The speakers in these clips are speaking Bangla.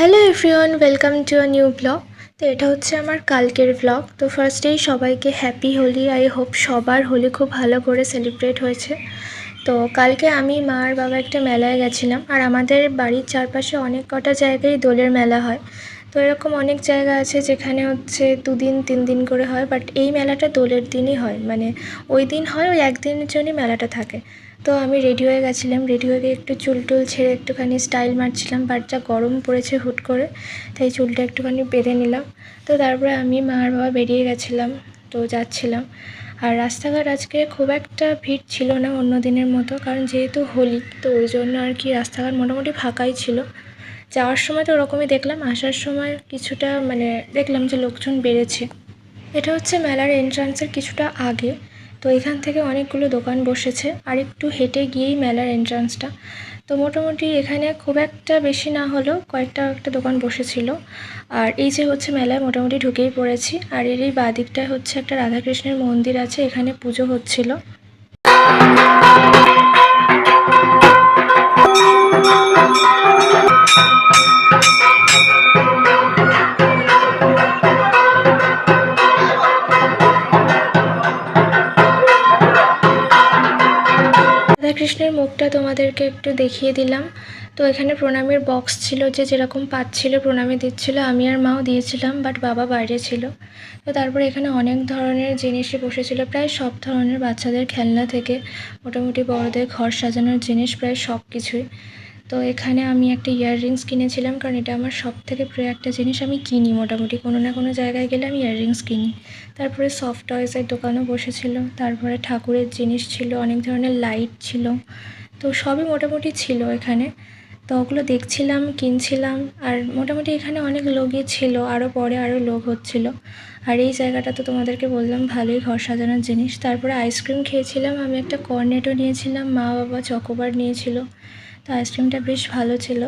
Hello everyone welcome to a new blog তো এটা হচ্ছে আমার কালকের ব্লগ তো ফার্স্টেই সবাইকে হ্যাপি হোলি আই হোপ সবার হোলি খুব ভালো করে সেলিব্রেট হয়েছে। তো কালকে আমি মা আর বাবা একটা মেলায় গেছিলাম, আর আমাদের বাড়ির চারপাশে অনেক কটা জায়গায় দোলের মেলা হয়। তো এরকম অনেক জায়গা আছে যেখানে হচ্ছে দুদিন তিন দিন করে হয় বাট এই মেলাটা দোলের দিনই হয়। মানে ওই দিন হয়, ওই একদিনের জন্যই মেলাটা থাকে। তো আমি রেডি হয়ে গেছিলাম রেডি হয়ে গিয়ে একটু চুল টুল ছেড়ে একটুখানি স্টাইল মারছিলাম বাট যা গরম পড়েছে হুট করে, তাই চুলটা একটুখানি বেঁধে নিলাম। তো তারপরে আমি মা আর বাবা বেরিয়ে গেছিলাম, তো যাচ্ছিলাম। আর রাস্তাঘাট আজকে খুব একটা ভিড় ছিল না অন্য দিনের মতো, কারণ যেহেতু হোলি, তো ওই জন্য আর কি রাস্তাঘাট মোটামুটি ফাঁকাই ছিল। যাওয়ার সময় তো ওরকমই দেখলাম, আসার সময় কিছুটা মানে দেখলাম যে লোকজন বেড়েছে। এটা হচ্ছে মেলার এন্ট্রান্সের কিছুটা আগে, তো এখান থেকে অনেকগুলো দোকান বসেছে, আর একটু হেঁটে গিয়েই মেলার এন্ট্রান্সটা তো মোটামুটি এখানে খুব একটা বেশি না হলেও কয়েকটা একটা দোকান বসেছিল। আর এই যে হচ্ছে মেলায় মোটামুটি ঢুকেই পড়েছি, আর এর এই বাদিকটায় হচ্ছে একটা রাধাকৃষ্ণের মন্দির আছে, এখানে পুজো হচ্ছিল। রাধাকৃষ্ণের মুখটা তোমাদেরকে একটু দেখিয়ে দিলাম। তো এখানে প্রণামের বক্স ছিল যে যেরকম পাচ্ছিল, প্রণামে দিচ্ছিল, আমি আর মাও দিয়েছিলাম বাট বাবা বাইরে ছিল। তো তারপরে এখানে অনেক ধরনের জিনিসই বসেছিল, প্রায় সব ধরনের বাচ্চাদের খেলনা থেকে। মোটামুটি বড়দের ঘর সাজানোর জিনিস, প্রায় সব কিছুই তো এখানে আমি একটা ইয়াররিংস কিনেছিলাম, কারণ এটা আমার সব থেকে প্রিয় একটা জিনিস। আমি কিনি মোটামুটি, কোনো না কোনো জায়গায় গেলে আমি ইয়াররিংস কিনি। তারপরে সফট টয়েসের দোকানও বসেছিল, তারপরে ঠাকুরের জিনিস ছিল, অনেক ধরনের লাইট ছিল, তো সবই মোটামুটি ছিল এখানে। তো ওগুলো দেখছিলাম, কিনছিলাম, আর মোটামুটি এখানে অনেক লোকই ছিল আরও পরে আরও লোক হচ্ছিল। আর এই জায়গাটা তো তোমাদেরকে বললাম, ভালোই ঘর সাজানোর জিনিস। তারপরে আইসক্রিম খেয়েছিলাম, আমি একটা কর্নেটও নিয়েছিলাম, মা বাবা চকোবার নিয়েছিল। তো আইসক্রিমটা বেশ ভালো ছিল।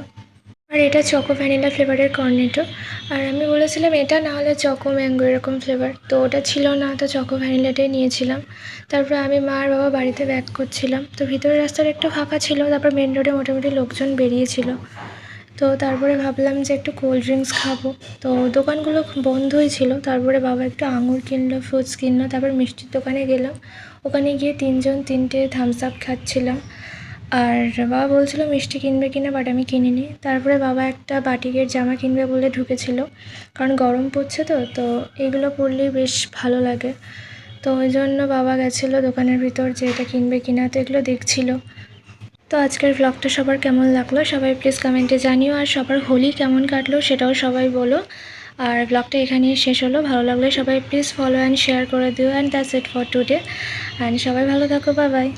আর এটা চকো ভ্যানিলা ফ্লেভারের কর্নেটো। আর আমি বলেছিলাম, এটা না হলে চকো ম্যাঙ্গো এরকম ফ্লেভার। তো ওটা ছিল না, তো চকো ভ্যানিলাটাই নিয়েছিলাম। তারপরে আমি মা আর বাবা বাড়িতে ব্যাক করছিলাম। তো ভিতরের রাস্তাটা একটু ফাঁকা ছিল, তারপর মেন রোডে মোটামুটি লোকজন বেরিয়েছিল। তো তারপরে ভাবলাম যে একটু কোল্ড ড্রিঙ্কস খাব। তো দোকানগুলো বন্ধই ছিল। তারপরে বাবা একটু আঙুর কিনলো, ফ্রুটস কিনলো, তারপর মিষ্টির দোকানে গেলাম। ওখানে গিয়ে তিনজন তিনটে থামস আপ খাচ্ছিলাম। আর বাবা বলছিল মিষ্টি কিনবে কিনা বাট আমি কিনিনি। তারপরে বাবা একটা বাটিকের জামা কিনবে বলে ঢুকেছিল, কারণ গরম পড়ছে তো তো এগুলো পরলেই বেশ ভালো লাগে। তো ওই জন্য বাবা গেছিল দোকানের ভিতর যে এটা কিনবে কিনা, তো এগুলো দেখছিল। তো আজকের ব্লগটা সবার কেমন লাগল সবাই প্লিজ কমেন্টে জানিও, আর সবার হোলি কেমন কাটলো সেটাও সবাই বলো। আর ব্লগটা এখানেই শেষ হলো, ভালো লাগলে সবাই প্লিজ ফলো অ্যান্ড শেয়ার করে দিও and that's it for today and সবাই ভালো থাকো বাই বাই